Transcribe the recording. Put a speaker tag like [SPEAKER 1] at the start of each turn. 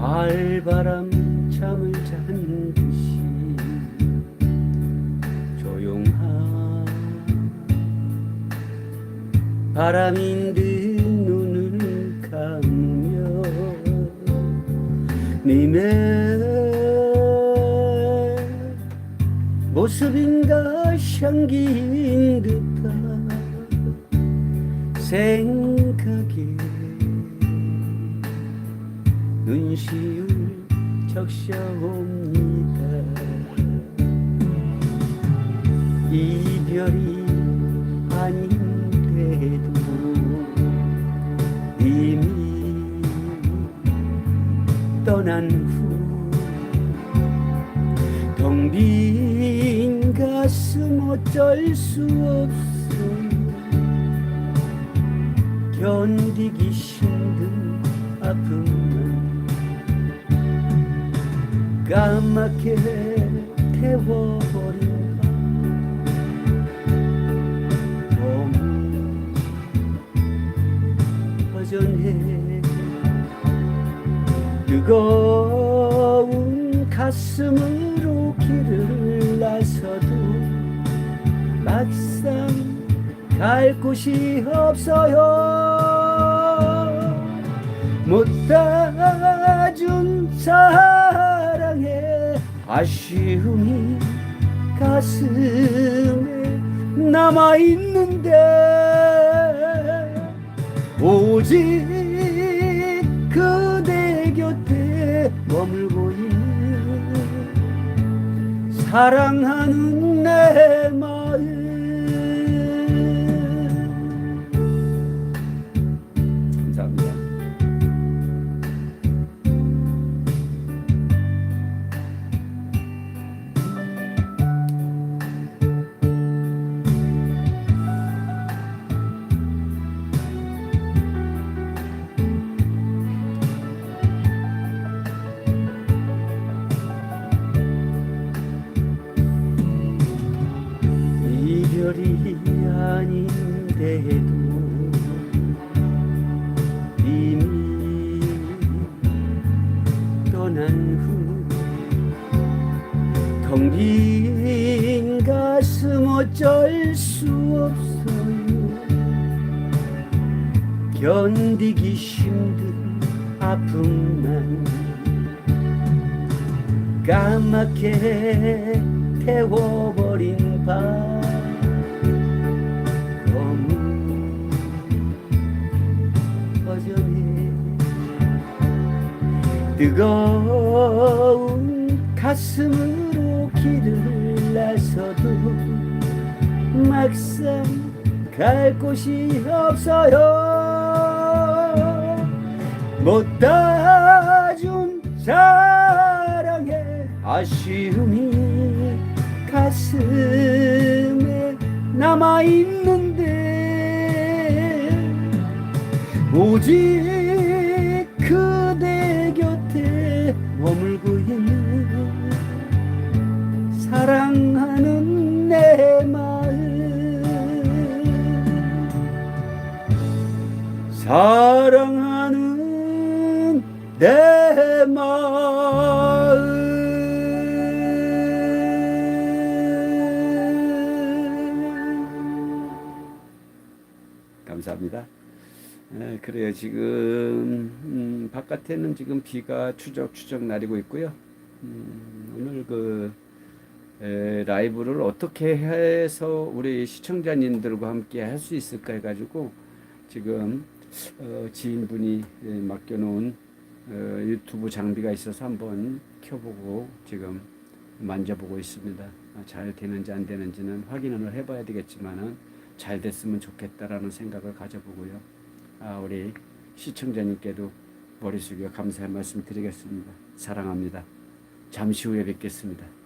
[SPEAKER 1] 알바람 잠을 잔 듯이 조용한 바람인 듯 눈을 감으며 님의 모습인가 향기인 듯한 생각에 눈시울 적셔옵니다. 이별이 아닌데도 이미 떠난 후 텅 빈 가슴 어쩔 수 없어 견디기 힘든 아픔은 까맣게 태워버린 밤 허전해. 뜨거운 가슴으로 길을 나서도 막상 갈 곳이 없어요. 못 따준 사랑에 아쉬움이 가슴에 남아 있는데 오직 그대 곁에 머물고 있는 사랑하는 내 마음 아닌데도 이미 떠난 후 텅빈 가슴 어쩔 수 없어요. 견디기 힘든 아픔만 까맣게 태워버린 밤 뜨거운 가슴으로 길을 나서도 막상 갈 곳이 없어요. 못 따준 사랑에 아쉬움이 가슴에 남아있는데 오직 사랑하는 내 마음 감사합니다. 에, 그래요. 지금 음, 바깥에는 지금 비가 추적추적 내리고 있고요. 음, 오늘 그 에, 라이브를 어떻게 해서 우리 시청자님들과 함께 할 수 있을까 해가지고 지금 어, 지인분이 에, 맡겨놓은 어, 유튜브 장비가 있어서 한번 켜보고 지금 만져보고 있습니다. 아, 잘 되는지 안 되는지는 확인을 해봐야 되겠지만은 잘 됐으면 좋겠다라는 생각을 가져보고요. 아, 우리 시청자님께도 머리 숙여 감사의 말씀 드리겠습니다. 사랑합니다. 잠시 후에 뵙겠습니다.